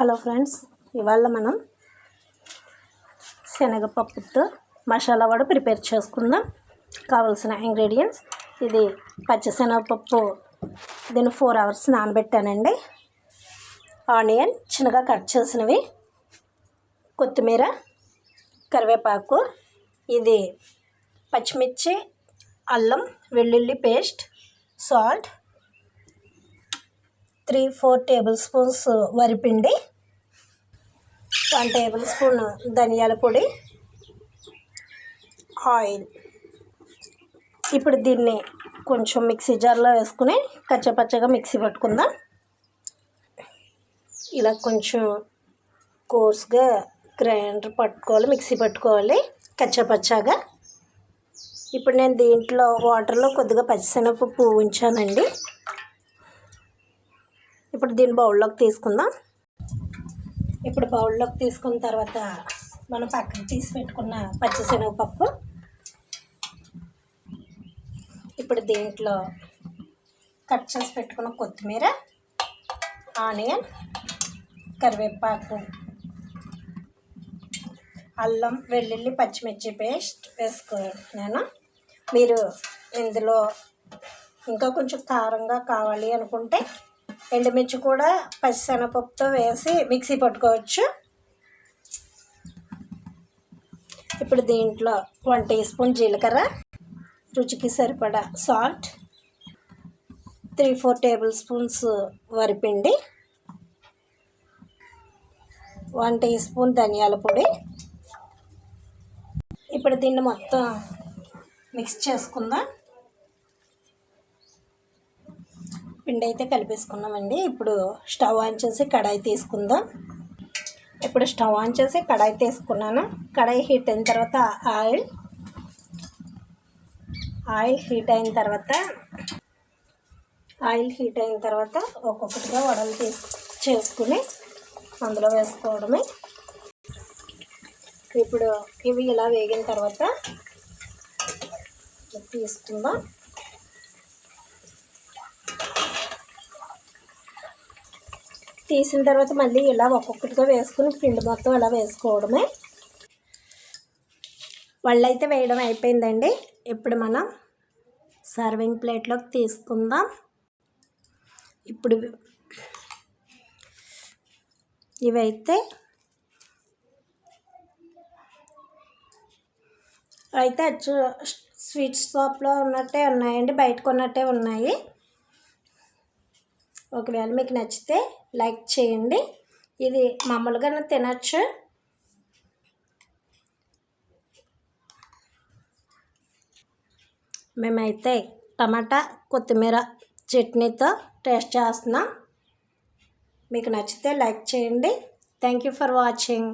Hello friends ఇవాళ మనం శనగపప్పుతో masala vada prepare చేసుకుందాం. కావలసిన ఇంగ్రీడియంట్స్ ఇది పచ్చిశనగపప్పు దీన్ని ఫోర్ అవర్స్ నానబెట్టానండి. ఆనియన్ చిన్నగా కట్ చేసినవి కొత్తిమీర కరివేపాకు ఇది పచ్చిమిర్చి అల్లం వెల్లుల్లి paste salt three four tablespoons వరిపిండి one tablespoon ధనియాల పొడి ఆయిల్. ఇప్పుడు దీన్ని కొంచెం మిక్సీ జార్లో వేసుకుని కచ్చపచ్చగా మిక్సీ పట్టుకుందాం. ఇలా కొంచెం కోర్స్గా గ్రైండర్ పట్టుకోవాలి మిక్సీ పట్టుకోవాలి కచ్చపచ్చగా ఇప్పుడు నేను దీంట్లో వాటర్లో కొద్దిగా పచ్చిశనగపప్పు ఉంచానండి ఇప్పుడు దీన్ని బౌల్లోకి తీసుకుందాం. ఇప్పుడు బౌల్లోకి తీసుకున్న తర్వాత మనం పక్కన తీసి పెట్టుకున్న పచ్చిశనగపప్పు. ఇప్పుడు దీంట్లో కట్ చేసి పెట్టుకున్న కొత్తిమీర ఆనియన్ కరివేపాకు అల్లం వెల్లుల్లి పచ్చిమిర్చి పేస్ట్ వేసుకున్నాను. మీరు ఇందులో ఇంకా కొంచెం కారంగా కావాలి అనుకుంటే ఎండుమిర్చి కూడా పచ్చిశనగపప్పుతో వేసి మిక్సీ పట్టుకోవచ్చు. ఇప్పుడు దీంట్లో వన్ టీ స్పూన్ జీలకర్ర రుచికి సరిపడా salt three four tablespoons వరిపిండి వన్ టీ స్పూన్ ధనియాల పొడి. ఇప్పుడు దీన్ని మొత్తం మిక్స్ చేసుకుందాం. పిండి అయితే కలిపేసుకున్నామండి. ఇప్పుడు స్టవ్ ఆన్ చేసి కడాయి తీసుకుందాం. ఇప్పుడు స్టవ్ ఆన్ చేసి కడాయి తీసుకున్నాను. కడాయి హీట్ అయిన తర్వాత ఆయిల్. ఆయిల్ హీట్ అయిన తర్వాత ఆయిల్ హీట్ అయిన తర్వాత ఒక్కొక్కటిగా వడలు తీసు చేసుకుని అందులో వేసుకోవడమే. ఇప్పుడు ఇవి ఇలా వేగిన తర్వాత తీసుకుందాం. తీసిన తర్వాత మళ్ళీ ఇలా ఒక్కొక్కటిగా వేసుకుని పిండి మొత్తం ఇలా వేసుకోవడమే. వాళ్ళైతే వేయడం అయిపోయిందండి. ఇప్పుడు మనం సర్వింగ్ ప్లేట్లోకి తీసుకుందాం. ఇప్పుడు ఇవైతే అయితే అచ్చు స్వీట్ షాప్లో ఉన్నట్టే ఉన్నాయండి బయట కొన్నట్టే ఉన్నాయి. ఒకవేళ మీకు నచ్చితే లైక్ చేయండి. ఇది మామూలుగా తినచ్చు. మేమైతే టమాటా కొత్తిమీర చట్నీతో టేస్ట్ చేస్తున్నాం. మీకు నచ్చితే లైక్ చేయండి. Thank you for watching